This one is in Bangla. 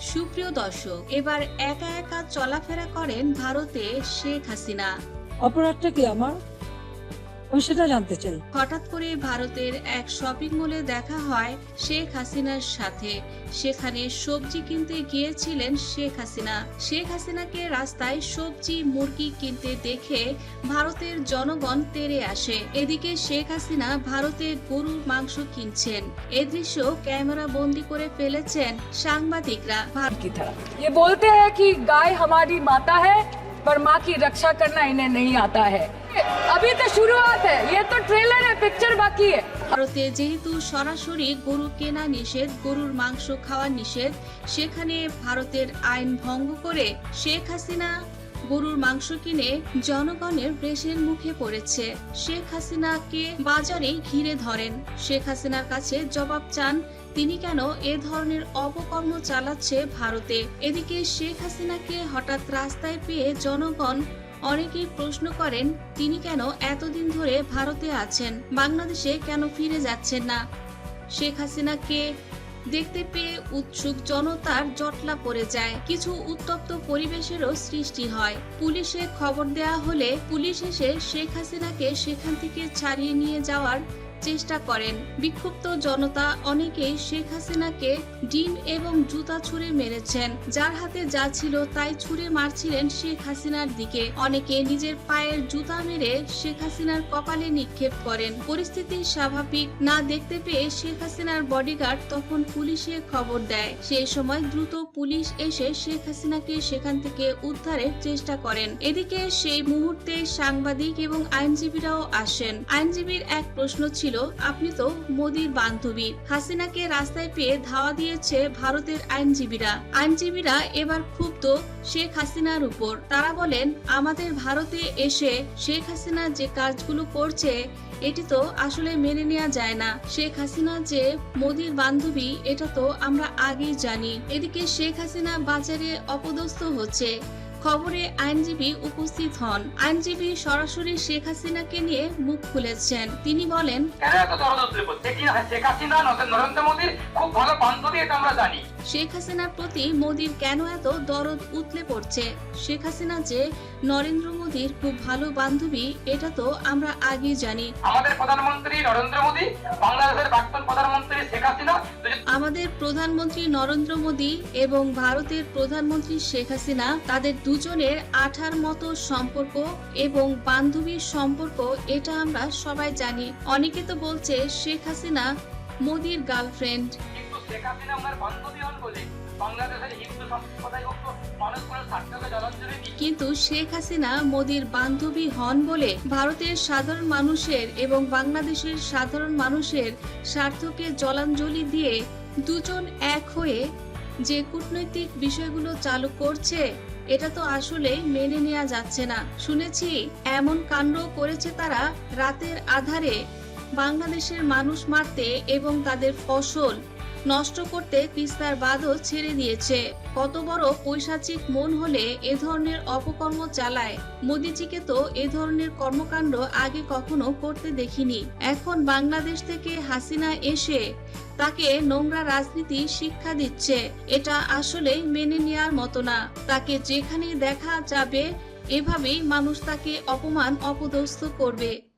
সুপ্রিয় দর্শক এবার একা একা চলাফেরা করেন ভারতে শেখ হাসিনা। অপরাধটা কি আমার? আমি সেটা জানতে চাই হঠাৎ করে ভারতের এক শপিং মলে দেখা হয় শেখ হাসিনার সাথে সেখানে সবজি কিনতে গিয়েছিলেন শেখ হাসিনা শেখ হাসিনাকে রাস্তায় সবজি মুরগি কিনতে দেখে ভারতের জনগণ তেরে আসে এদিকে শেখ হাসিনা ভারতে গরুর মাংস কিনছেন এ দৃশ্য ক্যামেরা বন্দি করে ফেলেছেন সাংবাদিকরা ভার- की तरह ये बोलते हैं कि गाय हमारी माता है पर माँ की रक्षा करना इन्हें नहीं आता है अभी तो शुरुआत है ये तो ट्रेलर है पिक्चर बाकी है ভারতে যেহেতু সরাসরি গরু কেনা নিষেধ গরুর মাংস খাওয়া নিষেধ সেখানে ভারতের আইন ভঙ্গ করে শেখ হাসিনা গরুর মাংস কিনে জনগণের ব্রেশের মুখে পড়েছে শেখ হাসিনাকে বাজারে ঘিরে ধরেন শেখ হাসিনার কাছে জবাব চান তিনি কেন এ ধরনের অপকর্ম চালাচ্ছে ভারতে? এদিকে শেখ হাসিনাকে হঠাৎ রাস্তায় পেয়ে জনগণ অনেকেই প্রশ্ন করেন, তিনি কেন এতদিন ধরে ভারতে আছেন? বাংলাদেশে কেন ফিরে যাচ্ছেন না? শেখ হাসিনাকে দেখতে পেয়ে উৎসুক জনতার জটলা পড়ে যায়। কিছু উত্তপ্ত পরিবেশেরও সৃষ্টি হয়। পুলিশে খবর দেয়া হলে পুলিশ এসে শেখ হাসিনাকে সেখান থেকে ছাড়িয়ে নিয়ে যাওয়ার চেষ্টা করেন। বিক্ষুব্ধ জনতা অনেকেই শেখ হাসিনাকে ডিম এবং জুতা ছুঁড়ে মেরেছেন। যার হাতে যা ছিল তাই ছুঁড়ে মারছিলেন শেখ হাসিনার দিকে। অনেকে নিজের পায়ের জুতা মেরে শেখ হাসিনার কপালে নিক্ষেপ করেন। পরিস্থিতি স্বাভাবিক। না দেখতে পেয়ে শেখ হাসিনার বডিগার্ড তখন পুলিশে খবর দেয়। সেই সময় দ্রুত পুলিশ এসে শেখ হাসিনাকে সেখান থেকে উদ্ধারের চেষ্টা করেন। এদিকে সেই মুহূর্তে সাংবাদিক এবং আইনজীবীরাও আসেন। আইনজীবীর এক প্রশ্ন ছিল আপনি তো মোদির বান্ধবী। হাসিনাকে রাস্তায় পেয়ে ধাওয়া দিয়েছে ভারতের আইনজীবীরা। আইনজীবীরা এবার ক্ষুব্ধ শেখ হাসিনার উপর। তারা বলেন, আমাদের ভারতে এসে শেখ হাসিনা যে কাজগুলো করছে, এটি তো আসলে মেনে নেওয়া যায় না। শেখ হাসিনা যে মোদির বান্ধবী, এটা তো আমরা আগেই জানি। এদিকে শেখ হাসিনা বাজারে অপদস্থ হচ্ছে। খবরে আইনজীবী উপস্থিত হন। আইনজীবী সরাসরি শেখ হাসিনাকে নিয়ে মুখ খুলেছেন। তিনি বলেন শেখ হাসিনা নরেন্দ্র নরেন্দ্র মোদীর খুব ভালো বান্ধবী এটা আমরা জানি। শেখ হাসিনার প্রতি মোদির কেন এত দরদ উতলে পড়ছে? শেখ হাসিনা যে নরেন্দ্র মোদীর খুব ভালো বান্ধবী এটা তো আমরা আগেই জানি। আমাদের প্রধানমন্ত্রী নরেন্দ্র মোদী বাংলাদেশের প্রাক্তন প্রধানমন্ত্রী শেখ হাসিনা আমাদের প্রধানমন্ত্রী নরেন্দ্র মোদী এবং ভারতের প্রধানমন্ত্রী শেখ হাসিনা তাদের দুজনের আঠার মতো সম্পর্ক এবং বান্ধবীর সম্পর্ক এটা আমরা সবাই জানি। অনেকে তো বলছে শেখ হাসিনা মোদির গার্লফ্রেন্ড। কিন্তু শেখ হাসিনা ওনার বান্ধবী হন বলে বাংলাদেশের হিন্দু সম্প্রদায় ভক্ত মানুষগুলো স্বার্থকে জলাঞ্জলি দিয়ে কিন্তু শেখ হাসিনা মোদির বান্ধবী হন বলে ভারতের সাধারণ মানুষের এবং বাংলাদেশের সাধারণ মানুষের স্বার্থকে জলাঞ্জলি দিয়ে দুজন এক হয়ে যে কূটনৈতিক বিষয়গুলো চালু করছে, এটা তো আসলে মেনে নেওয়া যাচ্ছে না। শুনেছি এমন কাণ্ড করেছে তারা রাতের আধারে বাংলাদেশের মানুষ মারতে এবং তাদের ফসল নষ্ট করতে তিস্তার বাঁধও ছেড়ে দিয়েছে। কত বড় পৈশাচিক মন হলে এ ধরনের অপকর্ম চালায়। মোদিজিকে তো এ ধরনের কর্মকাণ্ড আগে কখনো করতে দেখিনি। এখন বাংলাদেশ থেকে হাসিনা এসে তাকে নোংরা রাজনীতি শিক্ষা দিচ্ছে। এটা আসলেই মেনে নেওয়ার মতো না। তাকে যেখানে দেখা যাবে, এভাবেই মানুষ তাকে অপমান, অপদস্থ করবে।